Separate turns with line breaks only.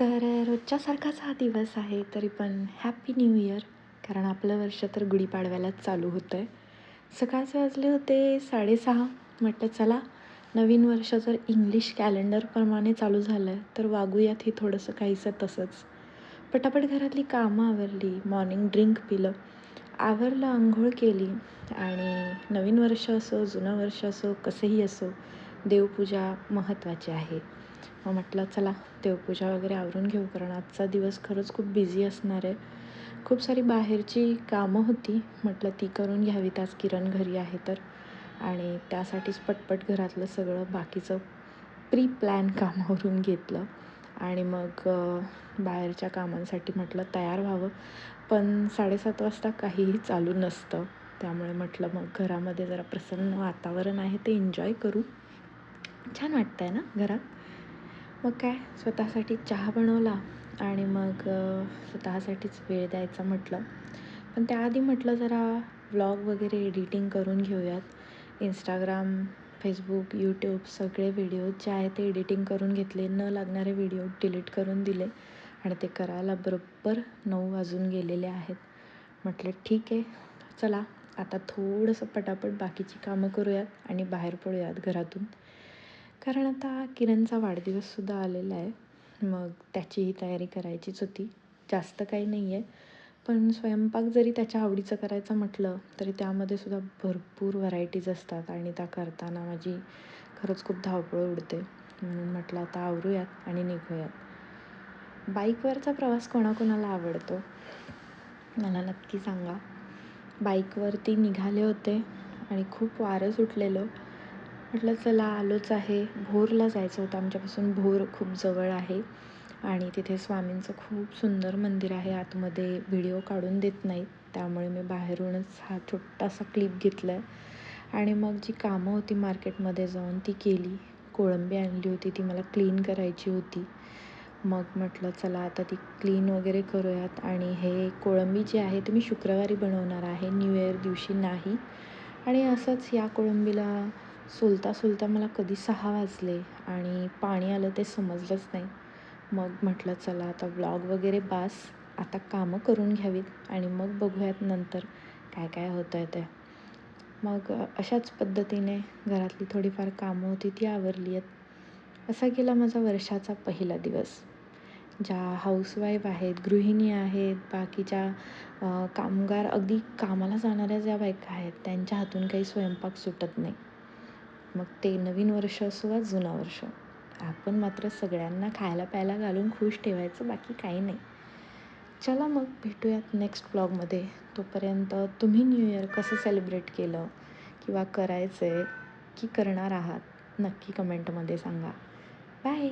तर रोजच्यासारखाच हा दिवस आहे तरी पण हॅपी न्यू इयर कारण आपलं वर्ष तर गुढीपाडव्यालाच चालू होतं आहे सकाळचे वाजले होते साडेसहा. म्हटलं चला नवीन वर्ष जर इंग्लिश कॅलेंडरप्रमाणे चालू झालं आहे तर वागूयात हे थोडंसं काहीसं तसंच. पटापट घरातली कामं आवरली मॉर्निंग ड्रिंक पिलं. आवरलं आंघोळ केली. आणि नवीन वर्ष असो जुनं वर्ष असो कसंही असो देवपूजा महत्त्वाची आहे. मग म्हटलं चला देवपूजा वगैरे आवरून घेऊ कारण आजचा दिवस खरंच खूप बिझी असणार आहे. खूप सारी बाहेरची कामं होती. म्हटलं ती करून घ्यावीत आज किरण घरी आहे तर. आणि त्यासाठीच पटपट घरातलं सगळं बाकीचं प्री प्लॅन कामावरून घेतलं. आणि मग बाहेरच्या कामांसाठी म्हटलं तयार व्हावं. पण साडेसात वाजता काहीही चालू नसतं. त्यामुळे म्हटलं मग घरामध्ये जरा प्रसन्न वातावरण आहे ते एन्जॉय करू. छान वाटतं आहे ना घरात? मग काय? स्वतःसाठी चहा बनवला आणि मग स्वतःसाठीच वेळ द्यायचा म्हटलं. पण त्याआधी म्हटलं जरा व्लॉग वगैरे एडिटिंग करून घेऊयात. इंस्टाग्राम फेसबुक यूट्यूब सगळे व्हिडिओ जे आहे ते एडिटिंग करून घेतले. न लागणारे व्हिडिओ डिलीट करून दिले आणि ते करायला बरोबर नऊ वाजून गेलेले आहेत. म्हटलं ठीक आहे. चला आता थोडंसं पटापट बाकीची कामं करूयात आणि बाहेर पडूयात घरातून. कारण आता किरणचा वाढदिवससुद्धा आलेला आहे. मग त्याचीही तयारी करायचीच होती. जास्त काही नाही आहे पण स्वयंपाक जरी त्याच्या आवडीचं करायचं म्हटलं तरी त्यामध्ये सुद्धा भरपूर व्हरायटीज असतात आणि त्या करताना माझी खरंच खूप धावपळ उडते. म्हणून म्हटलं आता आवरूयात आणि निघूयात. बाईकवरचा प्रवास कोणाकोणाला आवडतो? मला नक्की सांगा. बाईकवरती निघाले होते आणि खूप वारं सुटलेलं. म्हटलं चला आलोच आहे. भोरला जायचं होतं. आमच्यापासून भोर खूप जवळ आहे आणि तिथे स्वामींचं खूप सुंदर मंदिर आहे. आतमध्ये व्हिडिओ काढून देत नाहीत. त्यामुळे मी बाहेरूनच हा छोटासा क्लिप घेतला आहे आणि मग जी कामं होती मार्केटमध्ये जाऊन ती केली. कोळंबी आणली होती. ती मला क्लीन करायची होती. मग म्हटलं चला आता ती क्लीन वगैरे करूयात. आणि हे कोळंबी जी आहे ती मी शुक्रवारी बनवणार आहे. न्यू इयर दिवशी नाही. आणि असंच या कोळंबीला सोलता सोलता मला कधी सहा वाजले आणि पाणी आलं ते समजलंच नाही. मग म्हटलं चला आता ब्लॉग वगैरे बास आता कामं करून घ्यावीत आणि मग बघूयात नंतर काय काय होतं आहे ते. मग अशाच पद्धतीने घरातली थोडीफार कामं होती ती आवरली आहेत. असा गेला माझा वर्षाचा पहिला दिवस. ज्या हाऊसवाईफ आहेत गृहिणी आहेत बाकीच्या कामगार अगदी कामाला जाणाऱ्या ज्या बायका आहेत त्यांच्या हातून काही स्वयंपाक सुटत नाही. मग ते नवीन वर्ष असो वा जुना वर्ष आपण मात्र सगळ्यांना खायला प्यायला घालून खुश ठेवायचं बाकी काही नाही. चला मग भेटूयात नेक्स्ट ब्लॉगमध्ये तोपर्यंत तुम्ही न्यू इयर कसं सेलिब्रेट केलं किंवा करायचं आहे की करणार आहात नक्की कमेंटमध्ये सांगा. बाय